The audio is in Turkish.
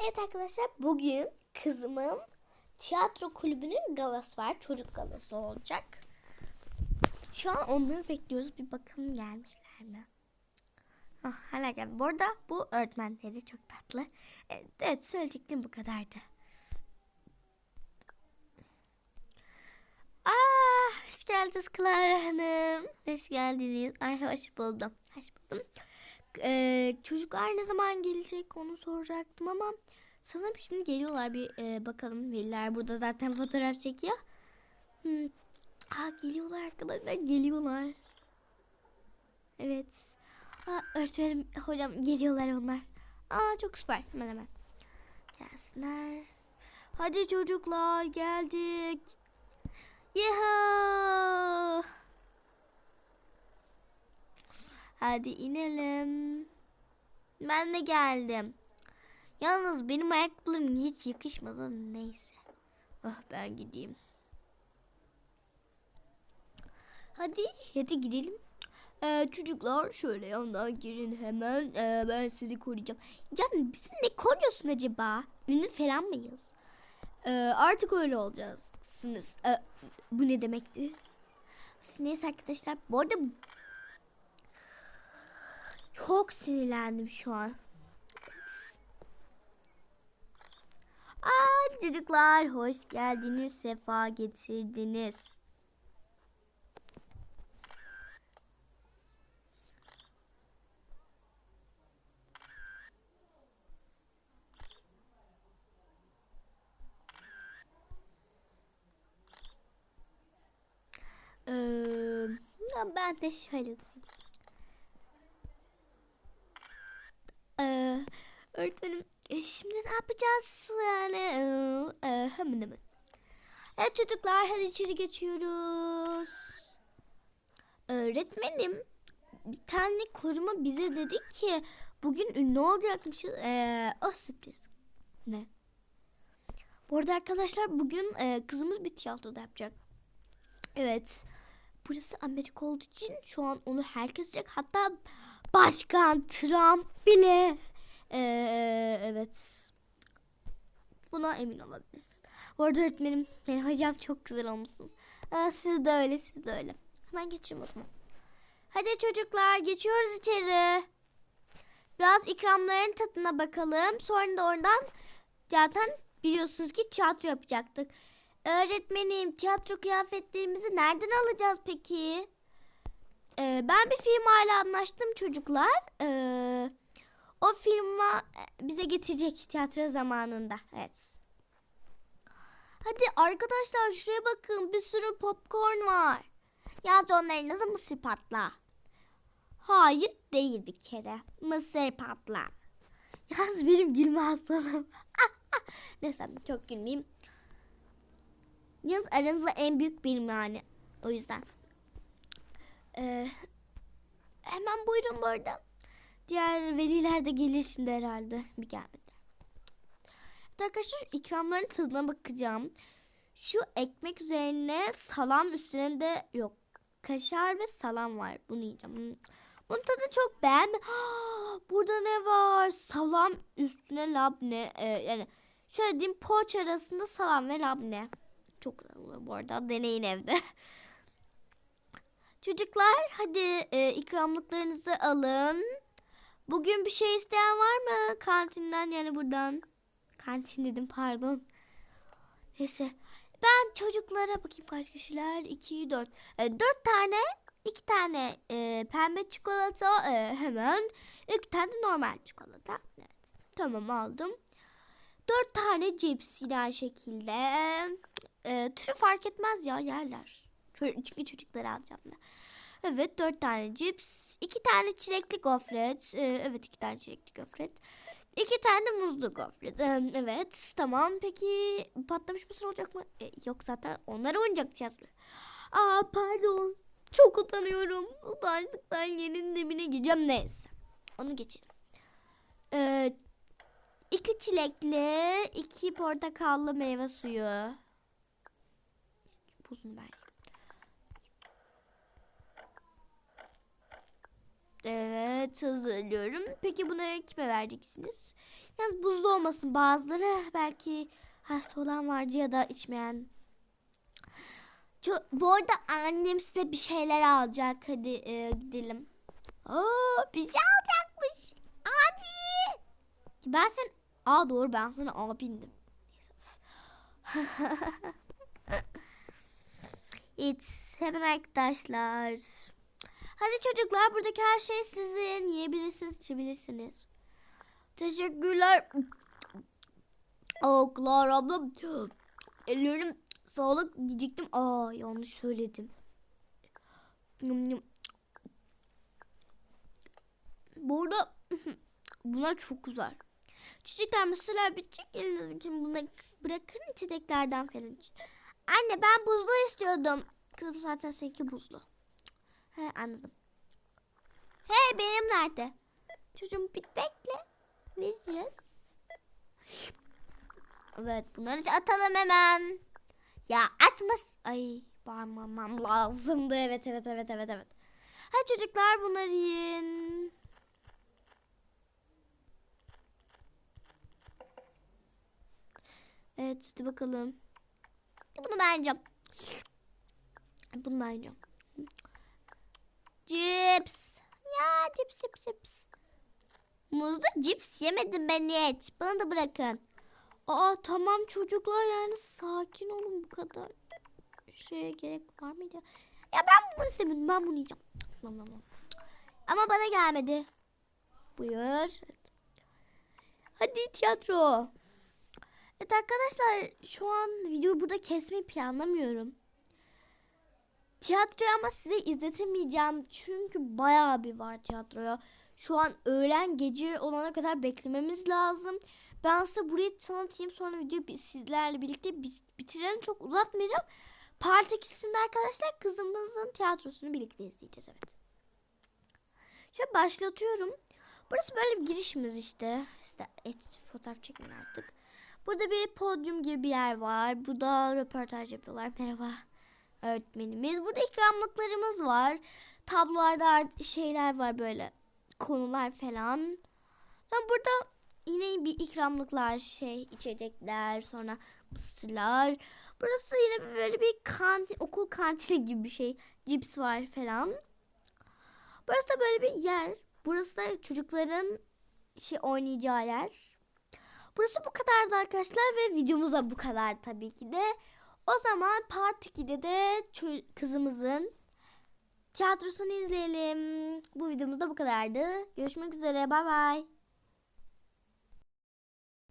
Evet arkadaşlar bugün kızımın tiyatro kulübünün galası var. Çocuk galası olacak. Şu an onları bekliyoruz. Bir bakalım gelmişler mi? Ah, hala geldi. Bu arada bu öğretmenleri çok tatlı. Evet, evet söyleyecektim bu kadardı. Aa, hoş geldiniz Clara Hanım. Hoş geldiniz. Ay hoş buldum. Hoş buldum. Ee, çocuklar ne zaman gelecek onu soracaktım ama sanırım şimdi geliyorlar bir e, bakalım veliler burada zaten fotoğraf çekiyor. Hmm. Aa, geliyorlar arkadaşlar geliyorlar. Evet. Aa, öğretmenim hocam geliyorlar onlar. Aa çok süper hemen hemen. Gelsinler. Hadi çocuklar geldik. Yuhuu. Hadi inelim. Ben de geldim. Yalnız benim ayakkabılarım hiç yakışmadı. Neyse. Ah ben gideyim. Hadi, hadi gidelim. Ee, çocuklar şöyle yandan girin hemen. Ee, ben sizi koruyacağım. Yani bizi ne koruyorsun acaba? Ünlü falan mıyız? Ee, artık öyle olacaksınız. Ee, bu ne demekti? Neyse arkadaşlar. Bu arada çok sinirlendim şu an. Aa, çocuklar hoş geldiniz, sefa getirdiniz. Ee, ben de şöyle durayım. Ee, öğretmenim e, şimdi ne yapacağız yani? Ee, e, hemen hemen. Evet çocuklar hadi içeri geçiyoruz. Öğretmenim bir tane koruma bize dedi ki bugün ünlü olacakmışız. Ee, o sürpriz. Ne? Bu arada arkadaşlar bugün e, kızımız bir tiyatroda yapacak. Evet. Burası Amerika olduğu için şu an onu herkes diyecek. Hatta Başkan Trump bile. Ee, evet. Buna emin olabilirsin. Bu arada öğretmenim, yani hocam çok güzel olmuşsunuz. Ee, siz de öyle, siz de öyle. Hemen geçeyim o zaman. Hadi çocuklar geçiyoruz içeri. Biraz ikramların tadına bakalım. Sonra da oradan zaten biliyorsunuz ki tiyatro yapacaktık. Öğretmenim tiyatro kıyafetlerimizi nereden alacağız peki? Ee, ben bir firmayla anlaştım çocuklar. Ee, o firma bize getirecek tiyatro zamanında. Evet. Hadi arkadaşlar şuraya bakın bir sürü popcorn var. Yaz onları nasıl mısır patla? Hayır değil bir kere. Mısır patla. Yaz benim gülme hastalığım. Neyse çok gülmeyeyim. Yalnız aranızda en büyük benim yani. O yüzden. Ee, hemen buyurun bu arada. Diğer veliler de gelir şimdi herhalde. Bir gelmedi. Arkadaşlar ikramların tadına bakacağım. Şu ekmek üzerine salam üstüne de yok. Kaşar ve salam var. Bunu yiyeceğim. Hmm. Bunun tadını çok beğenme. Burada ne var? Salam üstüne labne. Ee, yani şöyle diyeyim poğaça arasında salam ve labne. Çok güzel oluyor bu arada. Deneyin evde. Çocuklar hadi e, ikramlıklarınızı alın. Bugün bir şey isteyen var mı? Kantinden yani buradan. Kantin dedim pardon. Neyse. Ben çocuklara bakayım kaç kişiler? 2, 4. E, 4 tane, 2 tane e, pembe çikolata e, hemen. 2 tane normal çikolata. Evet. Tamam aldım. 4 tane cips yine şekilde. E, türü fark etmez ya yerler. Çünkü çocukları alacağım da. Evet dört tane cips. iki tane çilekli gofret. Ee, evet iki tane çilekli gofret. İki tane de muzlu gofret. Ee, evet tamam. Peki patlamış mısır olacak mı? Ee, yok zaten onlar oynayacak tiyatro. Aa pardon. Çok utanıyorum. Utandıktan yerin dibine gideceğim. Neyse. Onu geçelim. Ee, iki çilekli, iki portakallı meyve suyu. Buzunu ben Evet hazırlıyorum. Peki bunları kime vereceksiniz? Yalnız buzlu olmasın bazıları belki hasta olan vardı ya da içmeyen. Ço- bu arada annem size bir şeyler alacak. Hadi e, gidelim. Aa, bir şey alacakmış. Abi. Ben sen... Aa doğru ben sana abindim. It's hemen arkadaşlar. Hadi çocuklar buradaki her şey sizin. Yiyebilirsiniz, içebilirsiniz. Teşekkürler. Aa Clara abla. Ellerim sağlık diyecektim. Aa yanlış söyledim. Yum. Burada bunlar çok güzel. Çocuklar mısırlar bitecek. Elinizdeki bunları bırakın içeceklerden falan. Anne ben buzlu istiyordum. Kızım zaten seninki buzlu. He anladım. Hey benim nerede? Çocuğum bir bekle. Vereceğiz. Evet bunları da atalım hemen. Ya atmaz. Ay bağırmamam lazımdı. Evet evet evet evet evet. Hadi çocuklar bunları yiyin. Evet hadi bakalım. Bunu ben yiyeceğim. Bunu ben yiyeceğim. Cips. Ya cips cips cips. Muzlu cips yemedim ben hiç. Bana da bırakın. Aa tamam çocuklar yani sakin olun bu kadar. Şeye gerek var mıydı? Ya ben bunu istemiyorum. Ben bunu yiyeceğim. Ama bana gelmedi. Buyur. Hadi tiyatro. Evet arkadaşlar şu an videoyu burada kesmeyi planlamıyorum. Tiyatroyu ama size izletemeyeceğim. Çünkü bayağı bir var tiyatroya. Şu an öğlen gece olana kadar beklememiz lazım. Ben size burayı tanıtayım. Sonra videoyu sizlerle birlikte bitirelim. Çok uzatmayacağım. Part 2'sinde arkadaşlar kızımızın tiyatrosunu birlikte izleyeceğiz. Evet. Şöyle başlatıyorum. Burası böyle bir girişimiz işte. İşte et, fotoğraf çekin artık. Burada bir podyum gibi bir yer var. Burada röportaj yapıyorlar. Merhaba öğretmenimiz. Burada ikramlıklarımız var. Tablolarda şeyler var böyle. Konular falan. Sonra burada yine bir ikramlıklar şey içecekler sonra mısırlar. Burası yine böyle bir kantin okul kantini gibi bir şey. Cips var falan. Burası da böyle bir yer. Burası da çocukların şey oynayacağı yer. Burası bu kadardı arkadaşlar ve videomuz da bu kadar tabii ki de. O zaman part 2'de de kızımızın tiyatrosunu izleyelim. Bu videomuz da bu kadardı. Görüşmek üzere. Bay bay.